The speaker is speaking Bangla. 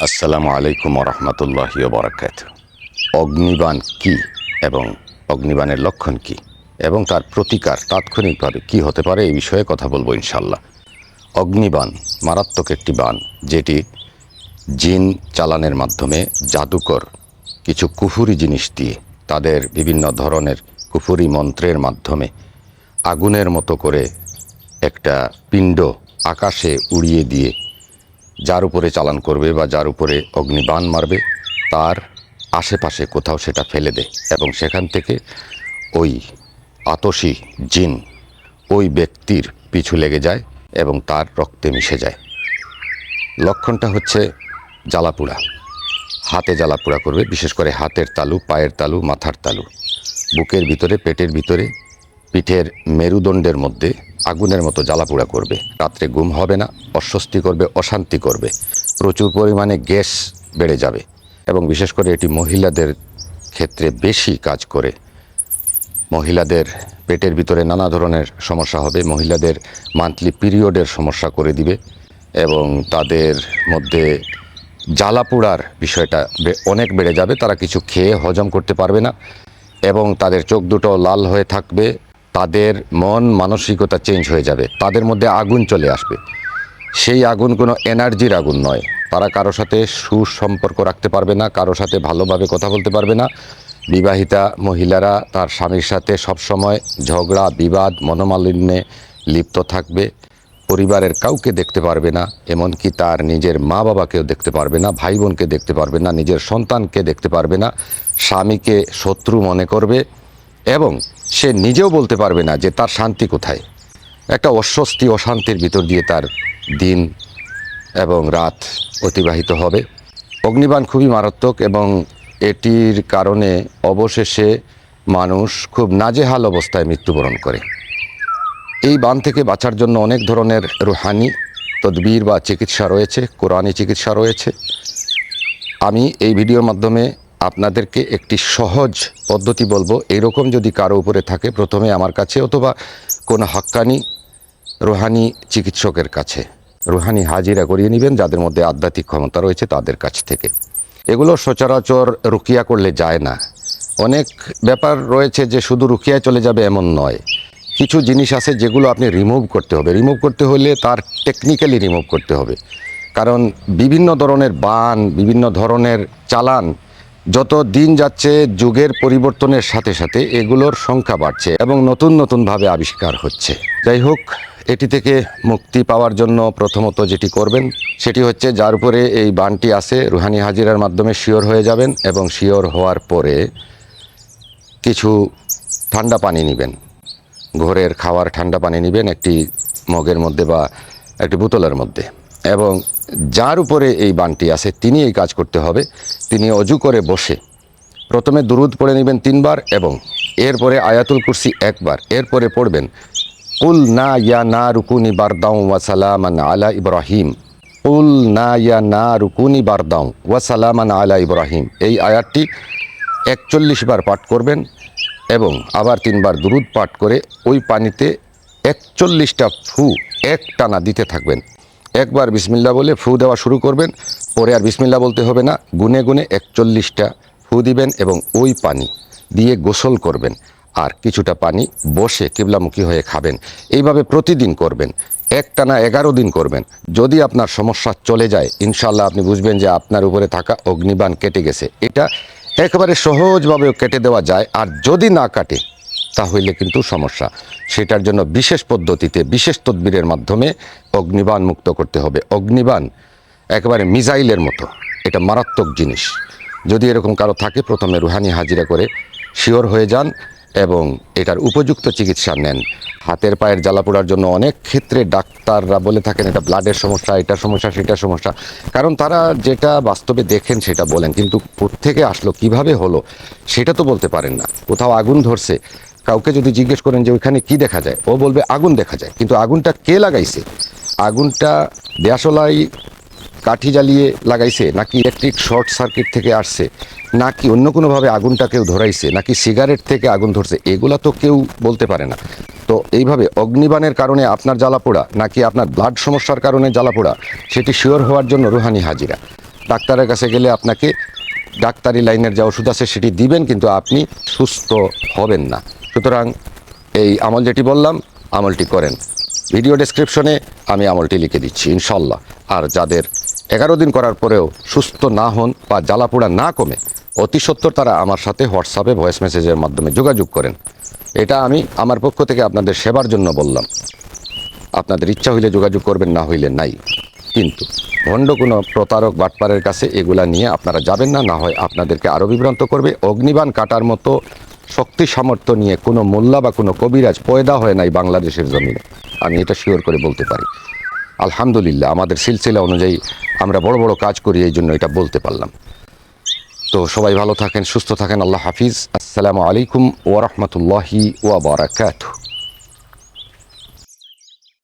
আসসালামু আলাইকুম রহমতুল্লাহ বরাকাত অগ্নিবাণ কি এবং অগ্নিবাণের লক্ষণ কি এবং তার প্রতিকার তাৎক্ষণিকভাবে কি হতে পারে এই বিষয়ে কথা বলব ইনশাল্লাহ অগ্নিবাণ মারাত্মক একটি বাণ, যেটি জিন চালানের মাধ্যমে জাদুকর কিছু কুফুরি জিনিস দিয়ে তাদের বিভিন্ন ধরনের কুফুরি মন্ত্রের মাধ্যমে আগুনের মতো করে একটা পিণ্ড আকাশে উড়িয়ে দিয়ে যার উপরে চালান করবে বা যার উপরে অগ্নিবাণ মারবে, তার আশেপাশে কোথাও সেটা ফেলে দেয় এবং সেখান থেকে ওই আতসী জিন ওই ব্যক্তির পিছু লেগে যায় এবং তার রক্তে মিশে যায়। লক্ষণটা হচ্ছে জ্বালাপুড়া। হাতে জ্বালাপুড়া করবে, বিশেষ করে হাতের তালু, পায়ের তালু, মাথার তালু। বুকের ভিতরে, পেটের ভিতরে, পিঠের মেরুদণ্ডের মধ্যে আগুনের মতো জ্বালাপোড়া করবে। রাত্রে ঘুম হবে না, অস্বস্তি করবে, অশান্তি করবে। প্রচুর পরিমাণে গ্যাস বেড়ে যাবে এবং বিশেষ করে এটি মহিলাদের ক্ষেত্রে বেশি কাজ করে। মহিলাদের পেটের ভিতরে নানা ধরনের সমস্যা হবে, মহিলাদের মান্থলি পিরিয়ডের সমস্যা করে দিবে এবং তাদের মধ্যে জ্বালাপোড়ার বিষয়টা অনেক বেড়ে যাবে, তারা কিছু খেয়ে হজম করতে পারবে না এবং তাদের চোখ দুটো লাল হয়ে থাকবে তাদের মন মানসিকতা চেঞ্জ হয়ে যাবে। তাদের মধ্যে আগুন চলে আসবে। সেই আগুন কোনো এনার্জির আগুন নয়। তারা কারও সাথে সুসম্পর্ক রাখতে পারবে না, কারও সাথে ভালোভাবে কথা বলতে পারবে না। বিবাহিতা মহিলারা তার স্বামীর সাথে সবসময় ঝগড়া, বিবাদ, মনোমালিন্যে লিপ্ত থাকবে। পরিবারের কাউকে দেখতে পারবে না, এমনকি তার নিজের মা বাবাকেও দেখতে পারবে না ভাই বোনকে দেখতে পারবে না, নিজের সন্তানকে দেখতে পারবে না। স্বামীকে শত্রু মনে করবে এবং সে নিজেও বলতে পারবে না যে তার শান্তি কোথায়। একটা অস্বস্তি, অশান্তির ভিতর দিয়ে তার দিন এবং রাত অতিবাহিত হবে। অগ্নিবাণ খুবই মারাত্মক এবং এটির কারণে অবশেষে মানুষ খুব নাজেহাল অবস্থায় মৃত্যুবরণ করে। এই বান থেকে বাঁচার জন্য অনেক ধরনের রুহানি, তদবির বা চিকিৎসা রয়েছে, কোরআনি চিকিৎসা রয়েছে। আমি এই ভিডিওর মাধ্যমে আপনাদেরকে একটি সহজ পদ্ধতি বলব। এইরকম যদি কারও উপরে থাকে, প্রথমে আমার কাছে অথবা কোনো হাক্কানি রুহানি চিকিৎসকের কাছে। রুহানি হাজিরা করিয়ে নেবেন, যাদের মধ্যে আধ্যাত্মিক ক্ষমতা রয়েছে তাদের কাছ থেকে। এগুলো সচরাচর রুকিয়া করলে যায় না। অনেক ব্যাপার রয়েছে যে শুধু রুকিয়ায় চলে যাবে এমন নয়। কিছু জিনিস আছে যেগুলো আপনি রিমুভ করতে হবে। রিমুভ করতে হলে তার টেকনিক্যালি রিমুভ করতে হবে। কারণ বিভিন্ন ধরনের বান, বিভিন্ন ধরনের চালান যত দিন যাচ্ছে, যুগের পরিবর্তনের সাথে সাথে এগুলোর সংখ্যা বাড়ছে এবং নতুন নতুনভাবে আবিষ্কার হচ্ছে। যাই হোক, এটি থেকে মুক্তি পাওয়ার জন্য প্রথমত যেটি করবেন, সেটি হচ্ছে যার উপরে এই বানটি আছে, রুহানি হাজিরার মাধ্যমে শিওর হয়ে যাবেন এবং শিওর হওয়ার পরে কিছু ঠান্ডা পানি নেবেন। ঘরের খাওয়ার ঠান্ডা পানি নেবেন একটি মগের মধ্যে বা একটি বোতলের মধ্যে এবং যার উপরে এই বানটি আছে তিনি এই কাজ করতে হবে। তিনি অজু করে বসে। প্রথমে দুরুদ পড়ে নেবেন তিনবার এবং এরপরে আয়াতুল কুরসি একবার। এরপরে পড়বেন, কুল না ইয়া না রুকুনি বারদাউ ওয়াসালামান আলা ইব্রাহিম। কুল না ইয়া না রুকুনি বারদাউ ওয়াসালামান আলা ইব্রাহিম। এই আয়াতটি একচল্লিশ বার পাঠ করবেন এবং আবার তিনবার দুরুদ পাঠ করে ওই পানিতে একচল্লিশটা ফু এক টানা দিতে থাকবেন। একবার বিসমিল্লা বলে ফু দেওয়া শুরু করবেন, পরে আর বিসমিল্লা বলতে হবে না। গুনে গুনে একচল্লিশটা ফু দিবেন এবং ওই পানি দিয়ে গোসল করবেন আর কিছুটা পানি বসে কিবলামুখী হয়ে খাবেন। এইভাবে প্রতিদিন করবেন, একটানা এগারো দিন করবেন। যদি আপনার সমস্যা চলে যায় ইনশাল্লাহ আপনি বুঝবেন যে আপনার উপরে থাকা অগ্নিবাণ কেটে গেছে। এটা একেবারে সহজভাবে কেটে দেওয়া যায়, আর যদি না কাটে তাহলে কিন্তু সমস্যা। সেটার জন্য বিশেষ পদ্ধতিতে, বিশেষ তদবিরের মাধ্যমে অগ্নিবাণ মুক্ত করতে হবে। অগ্নিবাণ একেবারে মিজাইলের মতো। এটা মারাত্মক জিনিস। যদি এরকম কারও থাকে, প্রথমে রুহানি হাজিরা করে শিওর হয়ে যান এবং এটার উপযুক্ত চিকিৎসা নেন। হাতের পায়ের জ্বালা পোড়ার জন্য অনেক ক্ষেত্রে ডাক্তাররা বলে থাকেন, এটা ব্লাডের সমস্যা, এটা সমস্যা, সেটা সমস্যা। কারণ তারা যেটা বাস্তবে দেখেন, সেটা বলেন। কিন্তু থেকে আসলো, কীভাবে হলো, সেটা তো বলতে পারেন না। কোথাও আগুন ধরছে কাউকে যদি জিজ্ঞেস করেন যে ওইখানে কি দেখা যায়, ও বলবে আগুন দেখা যায়। কিন্তু আগুনটা কে লাগাইছে? আগুনটা দেয়াশলাই কাঠি জ্বালিয়ে লাগাইছে নাকি ইলেকট্রিক শর্ট সার্কিট থেকে আসছে, নাকি অন্য কোনোভাবে আগুনটা কেউ ধরাইছে, নাকি সিগারেট থেকে আগুন ধরছে, এগুলা তো কেউ বলতে পারে না। তো এইভাবে অগ্নিবাণের কারণে আপনার জ্বালাপোড়া, নাকি আপনার ব্লাড সমস্যার কারণে জ্বালাপোড়া, সেটি শিওর হওয়ার জন্য রুহানি হাজিরা। ডাক্তারের কাছে গেলে আপনাকে ডাক্তারি লাইনের যা ওষুধ আছে সেটি দিবেন, কিন্তু আপনি সুস্থ হবেন না। সুতরাং এই আমল যেটি বললাম, আমলটি করেন। ভিডিও ডেসক্রিপশনে আমি আমলটি লিখে দিচ্ছি, ইনশাল্লাহ। আর যাদের এগারো দিন করার পরেও সুস্থ না হন বা জ্বালাপোড়া না কমে, অতি সত্বর তারা আমার সাথে হোয়াটসঅ্যাপে ভয়েস মেসেজের মাধ্যমে যোগাযোগ করেন। এটা আমি আমার পক্ষ থেকে আপনাদের সেবার জন্য বললাম। আপনাদের ইচ্ছা হইলে যোগাযোগ করবেন, না হইলে নাই। কিন্তু ভণ্ড কোনো প্রতারক বাটপারের কাছে এগুলা নিয়ে আপনারা যাবেন না না হয় আপনাদেরকে আরও বিভ্রান্ত করবে। অগ্নিবান কাটার মতো শক্তি সামর্থ্য নিয়ে কোনো মোল্লা বা কোনো কবিরাজ পয়দা হয় নাই বাংলাদেশের জমিনে। আমি এটা শিওর করে বলতে পারি। আলহামদুলিল্লাহ, আমাদের সিলসিলা অনুযায়ী আমরা বড় বড় কাজ করি, এই জন্য এটা বলতে পারলাম। তো সবাই ভালো থাকেন, সুস্থ থাকেন, আল্লাহ হাফিজ। আসসালামু আলাইকুম ওরহমতুল্লাহি ওয়াবারাকাতুহ